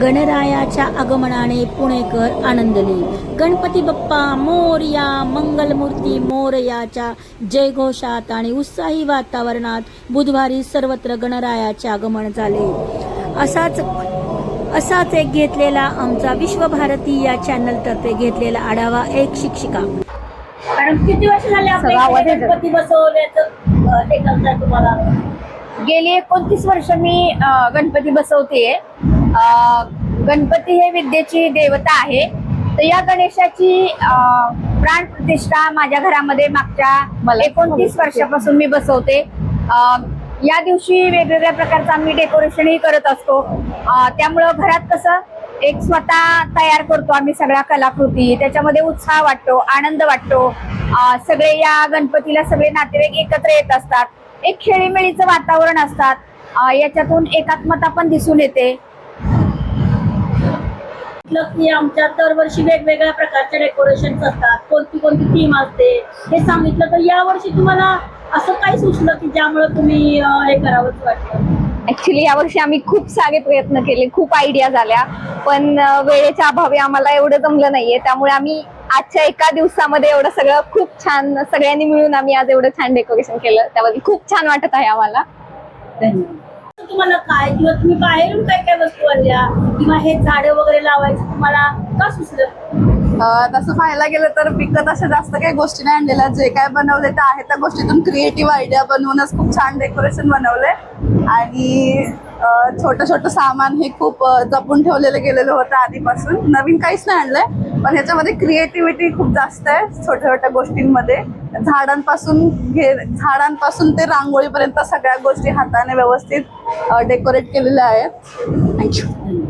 गणरायाच्या आगमनाने पुणेकर आनंदले. गणपती बाप्पा मोरया मंगलमूर्ती मोरयाच्या जयघोषात आणि उत्साही वातावरणात बुधवारी सर्वत्र गणरायाचे आगमन झाले. असाच असाच एक घेतलेला आमचा विश्वभारती या चॅनलतर्फे घेतलेला आढावा एक शिक्षिका. मॅडम किती वर्ष झाले आपल्या. गणपती हे करताय तुम्हाला? गेली एकोणतीस वर्ष मी अ, गणपती बसवतेय. अ, गणपती हे विद्येची देवता आहे. तर या गणेशाची प्राण प्रतिष्ठा माझ्या घरामध्ये मागच्या एकोणतीस वर्षापासून मी बसवते. या दिवशी वेगवेगळ्या प्रकारचं आम्ही डेकोरेशनही करत असतो. त्यामुळं घरात कसं एक स्वतः तयार करतो आम्ही सगळ्या कलाकृती. त्याच्यामध्ये उत्साह वाटतो आनंद वाटतो. सगळे या गणपतीला सगळे नातेवाईक एकत्र येत असतात. एक खेळीमेळीचं वातावरण असतात. याच्यातून एकात्मता पण दिसून येते. की आमच्या दरवर्षी वेगवेगळ्या प्रकारचे डेकोरेशन असतात. कोणती कोणती थीम असते हे सांगितलं तर यावर्षी तुम्हाला असं काय सुचलं की ज्यामुळे तुम्ही हे करावंच वाटलं ऍक्च्युली यावर्षी आम्ही खूप सारे प्रयत्न केले खूप आयडिया झाल्या. पण वेळेच्या अभावी आम्हाला एवढं जमलं नाहीये. त्यामुळे आम्ही आजच्या एका दिवसामध्ये एवढं सगळं खूप छान सगळ्यांनी मिळून आम्ही आज एवढं छान डेकोरेशन केलं. त्याबद्दल खूप छान वाटत आहे आम्हाला. तुम्हाला काय? किंवा तुम्ही बाहेरून काय काय वस्तू आणल्या? किंवा हे झाडं वगैरे लावायचं तुम्हाला का सुचलं? तसं पाहायला गेलं तर विकत अशा जास्त काही गोष्टी नाही आणलेल्या. जे काय बनवले तर आहे त्या गोष्टीतून क्रिएटिव्ह आयडिया बनवूनच खूप छान डेकोरेशन बनवले आणि छोटं छोटं सामान हे खूप जपून ठेवलेलं गेलेलं होतं आधीपासून. नवीन काहीच नाही आणलंय. पण ह्याच्यामध्ये क्रिएटिव्हिटी खूप जास्त आहे छोट्या छोट्या गोष्टींमध्ये. झाडांपासून घे झाडांपासून ते रांगोळीपर्यंत सगळ्या गोष्टी हाताने व्यवस्थित डेकोरेट केलेल्या आहेत. थँक्यू